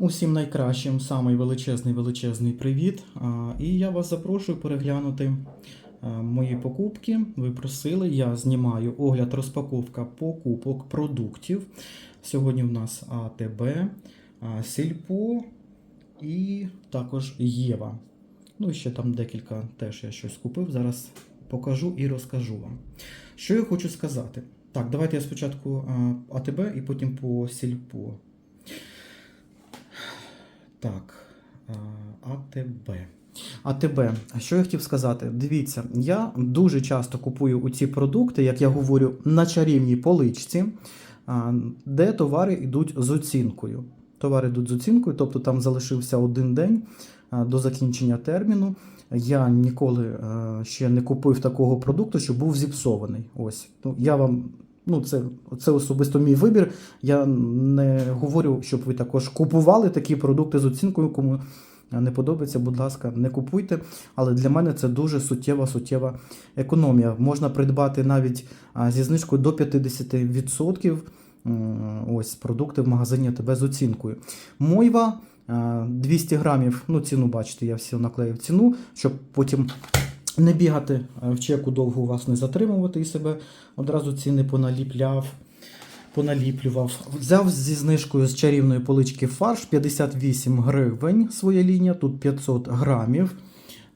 Усім найкращим, самий величезний величезний привіт. І я вас запрошую переглянути мої покупки. Ви просили, я знімаю огляд розпаковка покупок продуктів. Сьогодні в нас АТБ, Сільпо і також Єва. Ну і ще там декілька теж я щось купив. Зараз покажу і розкажу вам. Що я хочу сказати? Так, давайте я спочатку АТБ і потім по Сільпо. Так, а. АТБ. А що я хотів сказати? Дивіться, я дуже часто купую у ці продукти, як я говорю, на чарівній поличці, де товари йдуть з оцінкою. Товари йдуть з оцінкою, тобто там залишився один день до закінчення терміну. Я ніколи е, ще не купив такого продукту, що був зіпсований. Ось. Ну, я вам Ну, це, це особисто мій вибір. Я не говорю, щоб ви також купували такі продукти з оцінкою. Кому не подобається, будь ласка, не купуйте. Але для мене це дуже суттєва, суттєва економія. Можна придбати навіть зі знижкою до 50% ось продукти в магазині АТБ з оцінкою. Мойва. 200 грамів, ну ціну бачите, я всі наклеїв ціну, щоб потім не бігати е, в чеку довго у вас не затримувати і себе одразу ціни поналіпляв, поналіплював. Взяв зі знижкою з чарівної полички фарш 58 гривень своя лінія, тут 500 грамів.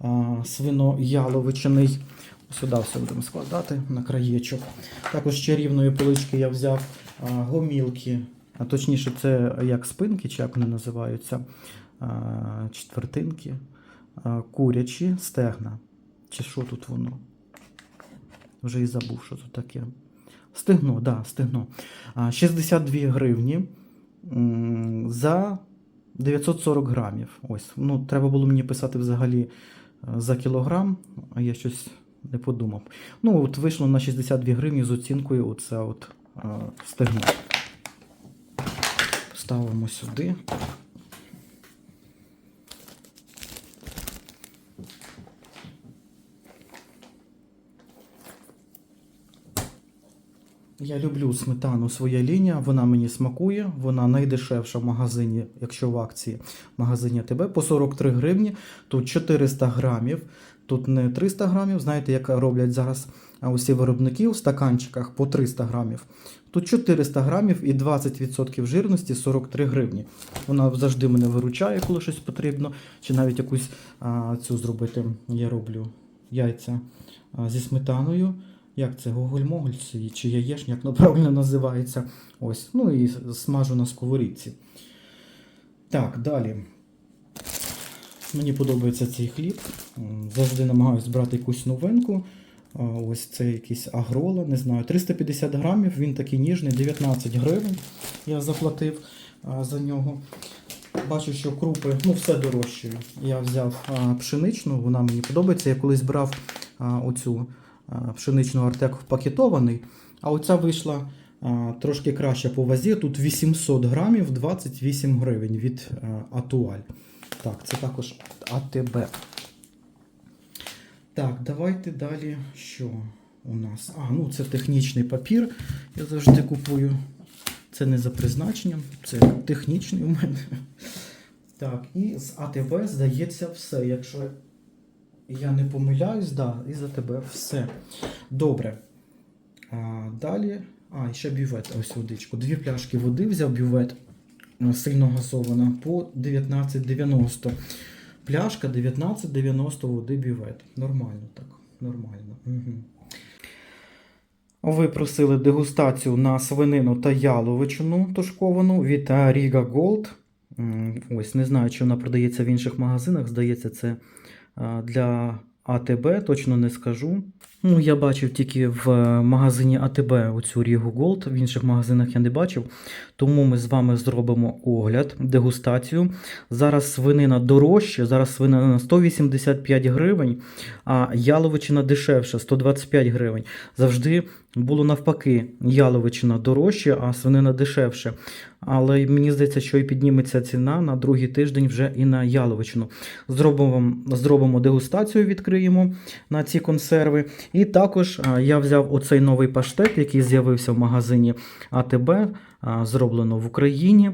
А, Свино яловичиний. Сюди все будемо складати на краєчок. Також з чарівної полички я взяв гомілки, а точніше, це як спинки, чи як вони називаються, четвертинки, курячі стегна. Чи що тут воно? Вже і забув, що тут таке. Стегно, так, да, стегно. 62 гривні за 940 грамів. Ось. Ну, треба було мені писати взагалі е, за кілограм, а я щось не подумав. Ну, от вийшло на 62 гривні з оцінкою оце от а, стегно. Ставимо сюди. Я люблю сметану своя лінія, вона мені смакує, вона найдешевша в магазині, якщо в акції магазині АТБ, по 43 гривні. Тут 400 грамів, тут не 300 грамів. Знаєте, як роблять зараз усі виробники у стаканчиках по 300 грамів. Тут 400 грамів і 20% жирності 43 гривні. Вона завжди мене виручає, коли щось потрібно. Чи навіть якусь а, цю зробити. Я роблю яйця а, зі сметаною. Як це Гоголь-Моголь чи- чи яєшня, як воно правильно називається. Ось. Ну і смажу на сковорідці. Так, далі. Мені подобається цей хліб. Завжди намагаюся брати якусь новинку. Ось це якийсь агрола, не знаю. 350 грамів, він такий ніжний, 19 гривень я заплатив за нього. Бачу, що крупи, ну все дорожче. Я взяв пшеничну, вона мені подобається. Я колись брав оцю а, пшеничну артек пакетований, а оця вийшла трошки краще по вазі. Тут 800 грамів, 28 гривень від Атуаль. Так, це також АТБ. Так, давайте далі. Що у нас? А, ну це технічний папір. Я завжди купую. Це не за призначенням, це технічний у мене. Так, і з АТБ здається все. Якщо я не помиляюсь, да, і за тебе все. Добре. А, далі. А, і ще бювет, ось водичку. Дві пляшки води взяв бювет е, сильно газована по 19,90. Пляшка 19,90 води бювет. Нормально так. Нормально. Угу. Ви просили дегустацію на свинину та яловичину тушковану від Riga Gold. Ось, не знаю, чи вона продається в інших магазинах. Здається, це для АТБ, точно не скажу. Ну, я бачив тільки в е, магазині АТБ оцю Riga Gold, в інших магазинах я не бачив. Тому ми з вами зробимо огляд, дегустацію. Зараз свинина дорожча, зараз свинина на 185 гривень, а яловичина дешевша 125 гривень. Завжди було навпаки, яловичина дорожча, а свинина дешевше. Але мені здається, що і підніметься ціна на другий тиждень вже і на яловичину. Зробимо, зробимо дегустацію, відкриємо на ці консерви. І також я взяв оцей новий паштет, який з'явився в магазині АТБ, зроблено в Україні.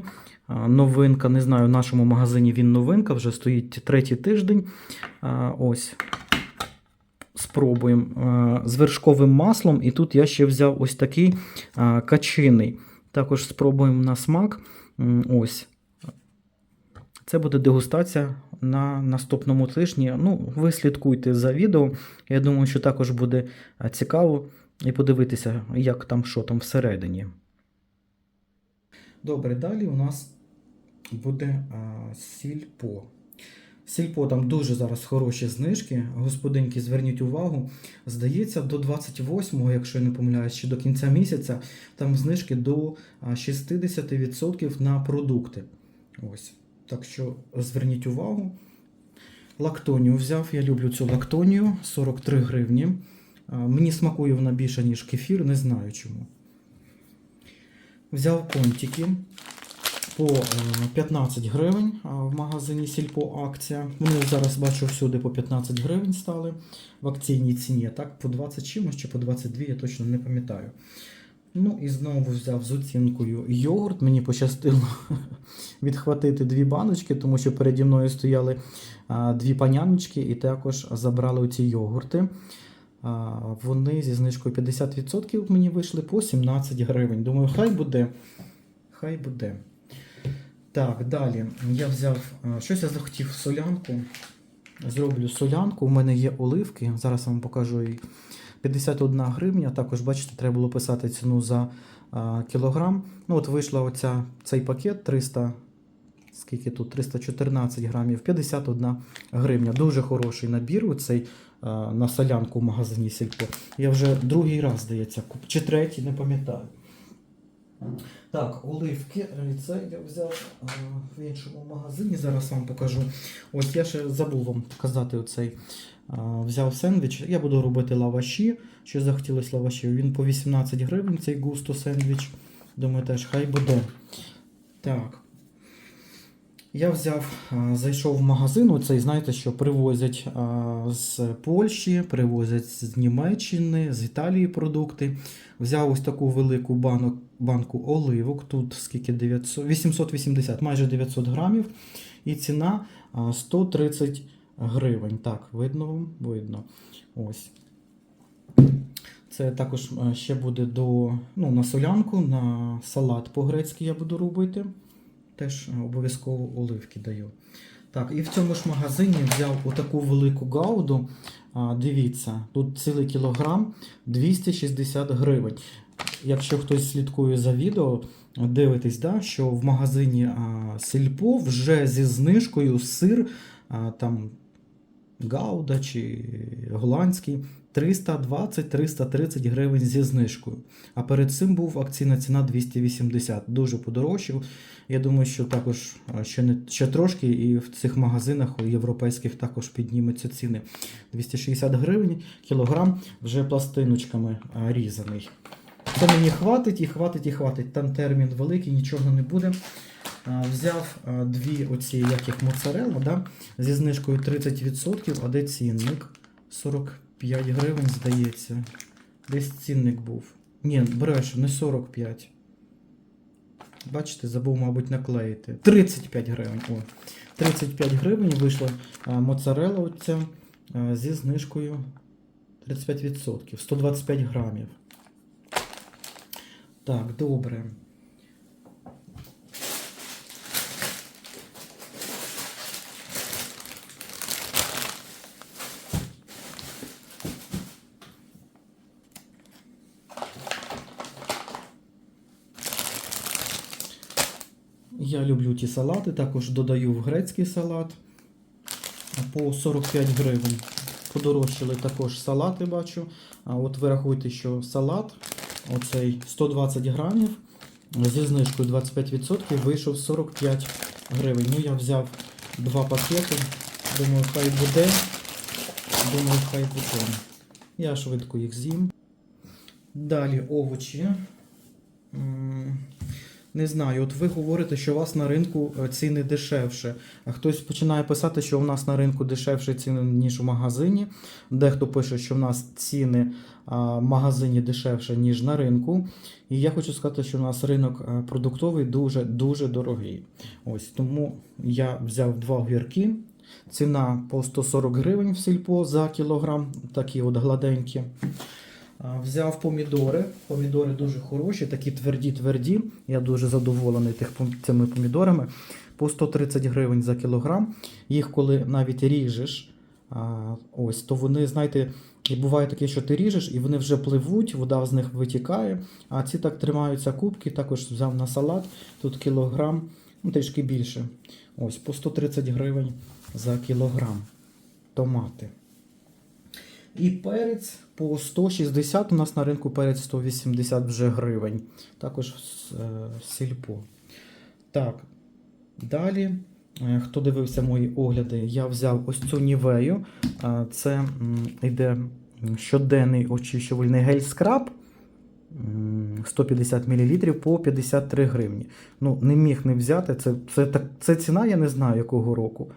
новинка. Не знаю, в нашому магазині він новинка, вже стоїть третій тиждень. Ось. Спробуємо з вершковим маслом. І тут я ще взяв ось такий качиний. Також спробуємо на смак. Ось. Це буде дегустація на наступному тижні. Ну, ви слідкуйте за відео. Я думаю, що також буде цікаво і подивитися, як там, що там всередині. Добре, далі у нас буде а, сільпо. Сільпо там дуже зараз хороші знижки. Господинки, зверніть увагу. Здається, до 28-го, якщо я не помиляюсь, чи до кінця місяця, там знижки до 60% на продукти. Ось. Так що зверніть увагу. Лактонію взяв. Я люблю цю лактонію 43 гривні. Мені смакує вона більше, ніж кефір, не знаю чому. Взяв понтики по е, 15 гривень в магазині Сільпо акція. Вони зараз бачу всюди по 15 гривень стали в акційній ціні. Так, по 20 чимось чи по 22, я точно не пам'ятаю. Ну і знову взяв з оцінкою йогурт. Мені пощастило відхватити дві баночки, тому що переді мною стояли дві паняночки і також забрали оці йогурти. Вони зі знижкою 50% мені вийшли по 17 гривень. Думаю, хай буде. Хай буде. Так, далі я взяв. Щось я захотів солянку. Зроблю солянку. У мене є оливки. Зараз вам покажу її. 51 гривня. Також, бачите, треба було писати ціну за а, кілограм. Ну, от вийшла оця, цей пакет 300. Скільки тут? 314 грамів, 51 гривня. Дуже хороший набір. Оцей а, на солянку в магазині Сільпо. Я вже другий раз, здається, куп- чи третій, не пам'ятаю. Так, оливки. е, Це я взяв в іншому магазині. Зараз вам покажу. Ось я ще забув вам показати оцей. Взяв сендвіч. Я буду робити лаваші. Що захотілося лавашів. Він по 18 гривень, цей густо сендвіч. Думаю, теж хай буде. Так. Я взяв, зайшов в магазин, оцей, знаєте, що привозять з Польщі, привозять з Німеччини, з Італії продукти. Взяв ось таку велику банок, банку оливок. Тут скільки 900, 880, майже 900 грамів. І ціна 130 гривень. Так, видно? Видно. Ось. Це також ще буде до, ну, на солянку, на салат по-грецьки я буду робити. Теж е, обов'язково оливки даю. Так, і в цьому ж магазині взяв отаку велику гауду. Дивіться, тут цілий кілограм 260 гривень. Якщо хтось слідкує за відео, дивитесь, да, що в магазині а, Сільпо вже зі знижкою сир а, там Гауда чи голландський 320-330 гривень зі знижкою. А перед цим був акційна ціна 280. Дуже подорожчав. Я думаю, що також ще, не, ще трошки і в цих магазинах у європейських також піднімуться ціни. 260 гривень кілограм вже пластиночками різаний. Це мені хватить і хватить і хватить. Там термін великий, нічого не буде. Взяв дві оці як моцарелла, да? зі знижкою 30%, а де цінник? 45 гривень, здається. Десь цінник був. Ні, брешу, не 45. Бачите, забув, мабуть, наклеїти. 35 гривень. О, 35 гривень вийшла моцарелла оця, зі знижкою 35%. 125 грамів. Так, добре. Я люблю ті салати, також додаю в грецький салат по 45 гривень. Подорожчали також салати, бачу. А от ви рахуйте, що салат, оцей 120 грамів, зі знижкою 25% вийшов 45 гривень. Ну, я взяв два пакети. Думаю, хай буде. Думаю, хай буде. Я швидко їх з'їм. Далі овочі. Не знаю, от ви говорите, що у вас на ринку е, ціни дешевше. А хтось починає писати, що у нас на ринку дешевше ціни, ніж у магазині. Дехто пише, що в нас ціни в магазині дешевше, ніж на ринку. І я хочу сказати, що у нас ринок е, продуктовий дуже-дуже дорогий. Ось тому я взяв два огірки. Ціна по 140 гривень в сільпо за кілограм, такі от гладенькі. Взяв помідори. Помідори дуже хороші, такі тверді-тверді. Я дуже задоволений тих, цими помідорами. По 130 гривень за кілограм. Їх коли навіть ріжеш, ось, то вони, знаєте, і буває таке, що ти ріжеш, і вони вже пливуть, вода з них витікає. А ці так тримаються кубки, також взяв на салат. Тут кілограм, ну трішки більше. Ось, по 130 гривень за кілограм. Томати. І перець по 160 у нас на ринку перець 180 вже гривень. Також е, сільпо. Так. Далі, е, хто дивився мої огляди, я взяв ось цю нівею. Е, Це йде щоденний очищувальний гель-скраб. м, 150 мл по 53 гривні. Ну, не міг не взяти. Це, це, це ціна, я не знаю якого року.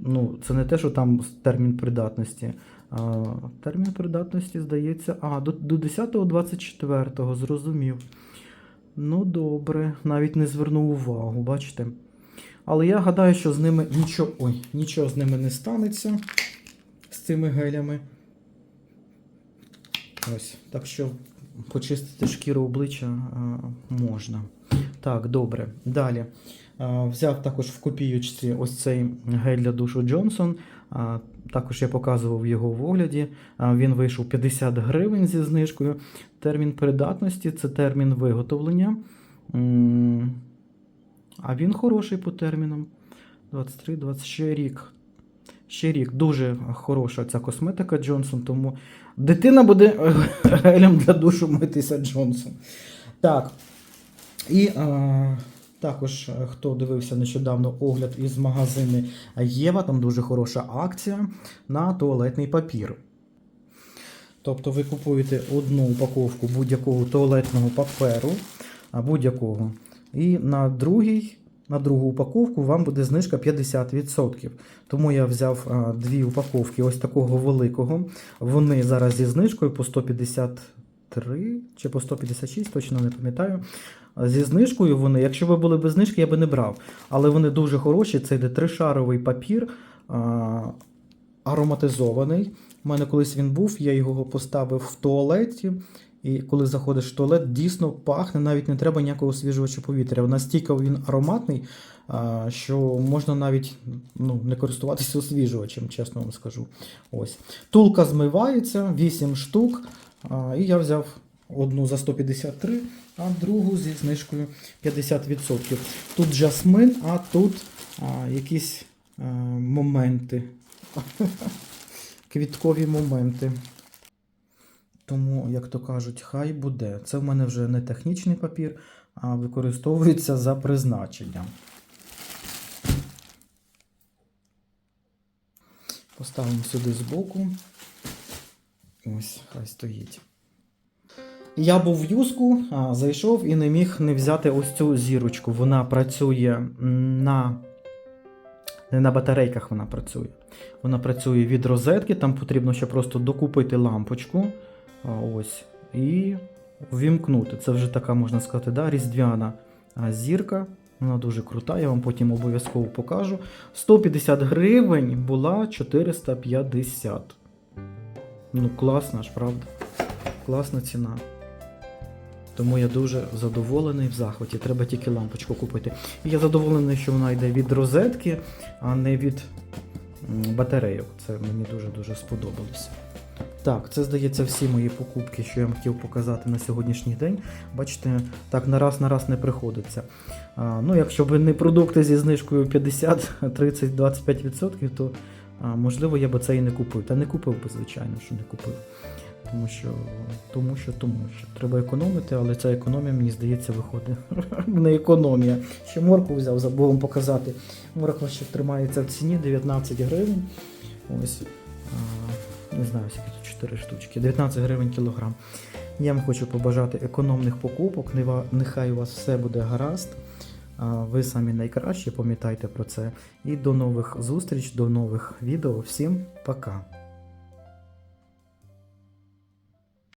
Ну, це не те, що там термін придатності. Термін придатності, здається, а, до, до 10.24, зрозумів. Ну, добре, навіть не звернув увагу, бачите. Але я гадаю, що з ними нічого, ой, нічого з ними не станеться з цими гелями. Ось, так що почистити шкіру обличчя а, можна. Так, добре. Далі. Взяв також в копіючці ось цей гель для душу Джонсон. Також я показував його в огляді. Він вийшов 50 гривень зі знижкою. Термін придатності це термін виготовлення. А він хороший по термінам. 23-20 ще рік. Ще рік. Дуже хороша ця косметика Джонсон, тому дитина буде гелем для душу митися Джонсон. Так. І а, також, е, хто дивився нещодавно огляд із магазину Єва, там дуже хороша акція на туалетний папір. Тобто ви купуєте одну упаковку будь-якого туалетного паперу, будь-якого, і на другий. На другу упаковку вам буде знижка 50%. Тому я взяв а, дві упаковки ось такого великого. Вони зараз зі знижкою по 153 чи по 156, точно не пам'ятаю. Зі знижкою вони, якщо ви були без знижки, я би не брав. Але вони дуже хороші. Це йде тришаровий папір, а, ароматизований. У мене колись він був, я його поставив в туалеті. І коли заходиш в туалет, дійсно пахне, навіть не треба ніякого освіжувача повітря. Настільки він ароматний, що можна навіть ну, не користуватися освіжувачем, чесно вам скажу. Ось. Тулка змивається, 8 штук. І я взяв одну за 153, а другу зі знижкою 50%. Тут жасмин, а тут якісь а, моменти. Квіткові моменти. Тому, як то кажуть, хай буде. Це в мене вже не технічний папір, а використовується за призначенням. Поставимо сюди збоку. Ось, хай стоїть. Я був в юску, зайшов і не міг не взяти ось цю зірочку. Вона працює на. Не на батарейках вона працює. Вона працює від розетки, там потрібно ще просто докупити лампочку. Ось. І ввімкнути. Це вже така, можна сказати, да, різдвяна зірка. Вона дуже крута, я вам потім обов'язково покажу. 150 гривень була 450. Ну, класна ж, правда? Класна ціна. Тому я дуже задоволений в захваті. Треба тільки лампочку купити. І я задоволений, що вона йде від розетки, а не від батарейок. Це мені дуже-дуже сподобалося. Так, це здається всі мої покупки, що я вам хотів показати на сьогоднішній день. Бачите, так на раз на раз не приходиться. А, ну, якщо б не продукти зі знижкою 50, 30, 25%, то можливо я б це і не купив. Та не купив би, звичайно, що не купив. Тому що, тому що, тому що. Треба економити, але ця економія, мені здається, виходить. не економія. Ще морку взяв, забув вам показати. Морква ще тримається в ціні 19 гривень. Ось. Не знаю, скільки тут 4 штучки. 19 гривень кілограм. Я вам хочу побажати економних покупок. Нехай у вас все буде гаразд. Ви самі найкращі, пам'ятайте про це. І до нових зустріч, до нових відео. Всім пока!